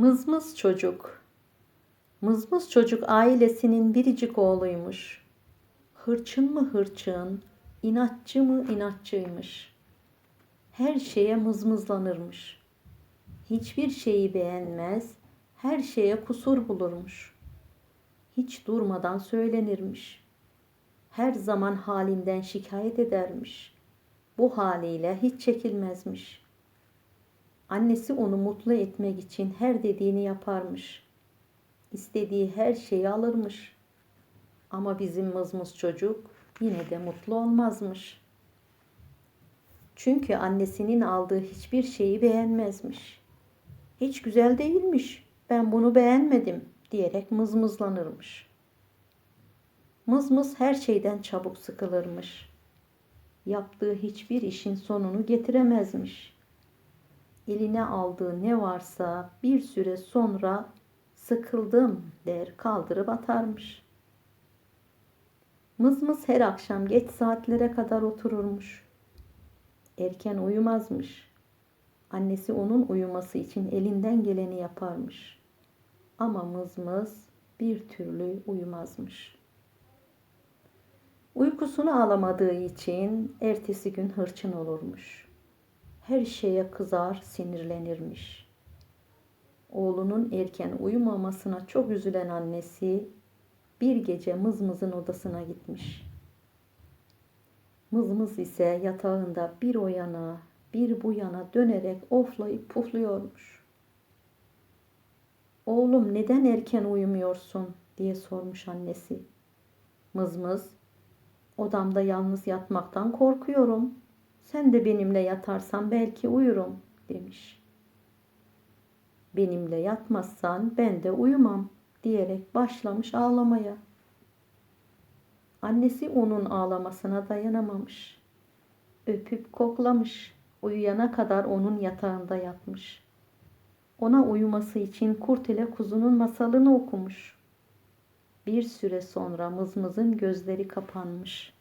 Mızmız çocuk. Mızmız çocuk ailesinin biricik oğluymuş. Hırçın mı hırçın, inatçı mı inatçıymış. Her şeye mızmızlanırmış. Hiçbir şeyi beğenmez, her şeye kusur bulurmuş. Hiç durmadan söylenirmiş. Her zaman halinden şikayet edermiş. Bu haliyle hiç çekilmezmiş.'' Annesi onu mutlu etmek için her dediğini yaparmış. İstediği her şeyi alırmış. Ama bizim mızmız çocuk yine de mutlu olmazmış. Çünkü annesinin aldığı hiçbir şeyi beğenmezmiş. Hiç güzel değilmiş. Ben bunu beğenmedim diyerek mızmızlanırmış. Mızmız her şeyden çabuk sıkılırmış. Yaptığı hiçbir işin sonunu getiremezmiş eline aldığı ne varsa bir süre sonra sıkıldım der kaldırıp atarmış. Mızmız her akşam geç saatlere kadar otururmuş. Erken uyumazmış. Annesi onun uyuması için elinden geleni yaparmış. Ama mızmız bir türlü uyumazmış. Uykusunu alamadığı için ertesi gün hırçın olurmuş her şeye kızar, sinirlenirmiş. Oğlunun erken uyumamasına çok üzülen annesi bir gece Mızmız'ın odasına gitmiş. Mızmız ise yatağında bir o yana, bir bu yana dönerek oflayıp pufluyormuş. Oğlum neden erken uyumuyorsun diye sormuş annesi. Mızmız, odamda yalnız yatmaktan korkuyorum sen de benimle yatarsan belki uyurum demiş. Benimle yatmazsan ben de uyumam diyerek başlamış ağlamaya. Annesi onun ağlamasına dayanamamış. Öpüp koklamış. Uyuyana kadar onun yatağında yatmış. Ona uyuması için kurt ile kuzunun masalını okumuş. Bir süre sonra mızmızın gözleri kapanmış.''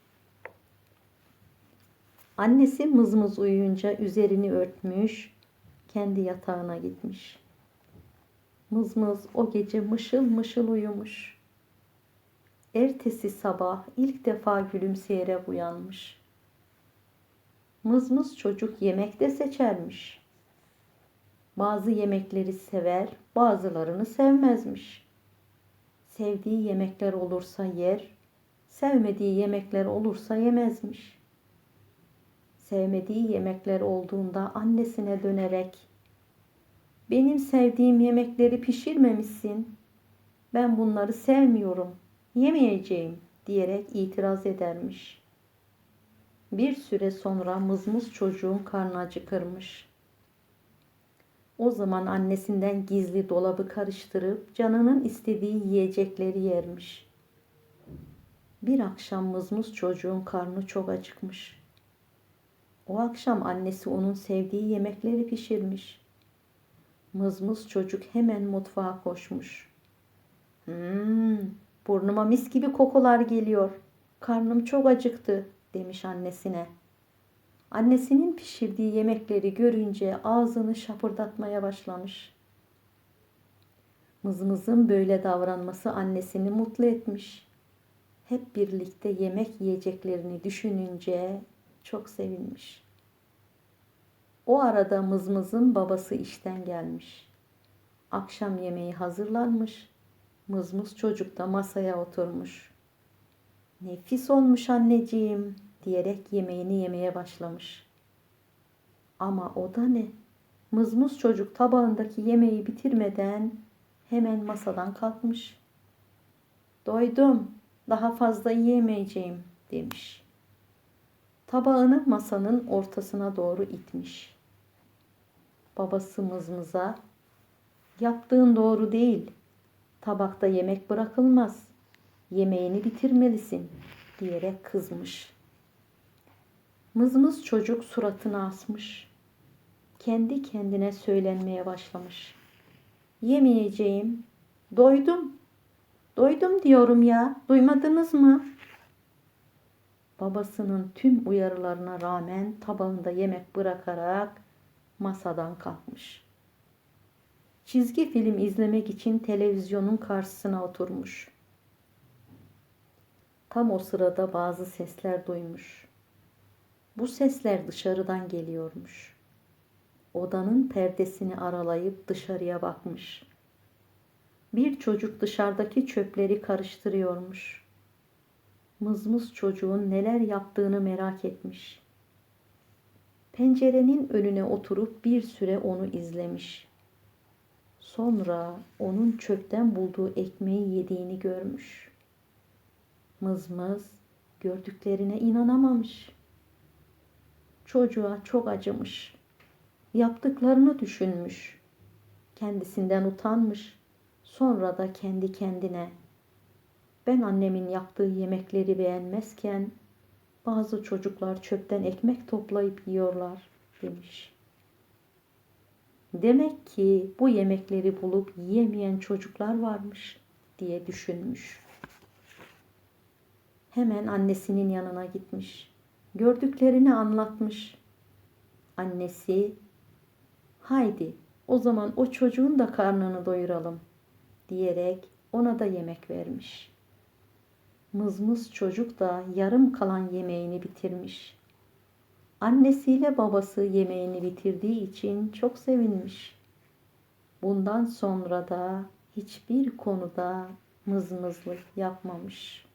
Annesi mızmız uyuyunca üzerini örtmüş, kendi yatağına gitmiş. Mızmız o gece mışıl mışıl uyumuş. Ertesi sabah ilk defa gülümseyerek uyanmış. Mızmız çocuk yemek de seçermiş. Bazı yemekleri sever, bazılarını sevmezmiş. Sevdiği yemekler olursa yer, sevmediği yemekler olursa yemezmiş sevmediği yemekler olduğunda annesine dönerek benim sevdiğim yemekleri pişirmemişsin. Ben bunları sevmiyorum. Yemeyeceğim diyerek itiraz edermiş. Bir süre sonra mızmız çocuğun karnı acıkırmış. O zaman annesinden gizli dolabı karıştırıp canının istediği yiyecekleri yermiş. Bir akşam mızmız çocuğun karnı çok acıkmış. O akşam annesi onun sevdiği yemekleri pişirmiş. Mızmız çocuk hemen mutfağa koşmuş. Hmm, burnuma mis gibi kokular geliyor. Karnım çok acıktı demiş annesine. Annesinin pişirdiği yemekleri görünce ağzını şapırdatmaya başlamış. Mızmızın böyle davranması annesini mutlu etmiş. Hep birlikte yemek yiyeceklerini düşününce çok sevinmiş. O arada Mızmız'ın babası işten gelmiş. Akşam yemeği hazırlanmış. Mızmız çocuk da masaya oturmuş. Nefis olmuş anneciğim diyerek yemeğini yemeye başlamış. Ama o da ne? Mızmız çocuk tabağındaki yemeği bitirmeden hemen masadan kalkmış. Doydum, daha fazla yiyemeyeceğim demiş. Tabağını masanın ortasına doğru itmiş. Babası mızmıza, yaptığın doğru değil, tabakta yemek bırakılmaz, yemeğini bitirmelisin diyerek kızmış. Mızmız çocuk suratını asmış. Kendi kendine söylenmeye başlamış. Yemeyeceğim, doydum, doydum diyorum ya, duymadınız mı?'' Babasının tüm uyarılarına rağmen tabağında yemek bırakarak masadan kalkmış. çizgi film izlemek için televizyonun karşısına oturmuş. Tam o sırada bazı sesler duymuş. Bu sesler dışarıdan geliyormuş. Odanın perdesini aralayıp dışarıya bakmış. Bir çocuk dışarıdaki çöpleri karıştırıyormuş. Mızmız çocuğun neler yaptığını merak etmiş. Pencerenin önüne oturup bir süre onu izlemiş. Sonra onun çöpten bulduğu ekmeği yediğini görmüş. Mızmız gördüklerine inanamamış. Çocuğa çok acımış. Yaptıklarını düşünmüş. Kendisinden utanmış. Sonra da kendi kendine ben annemin yaptığı yemekleri beğenmezken bazı çocuklar çöpten ekmek toplayıp yiyorlar demiş. Demek ki bu yemekleri bulup yiyemeyen çocuklar varmış diye düşünmüş. Hemen annesinin yanına gitmiş. Gördüklerini anlatmış. Annesi, haydi o zaman o çocuğun da karnını doyuralım diyerek ona da yemek vermiş. Mızmız çocuk da yarım kalan yemeğini bitirmiş. Annesiyle babası yemeğini bitirdiği için çok sevinmiş. Bundan sonra da hiçbir konuda mızmızlık yapmamış.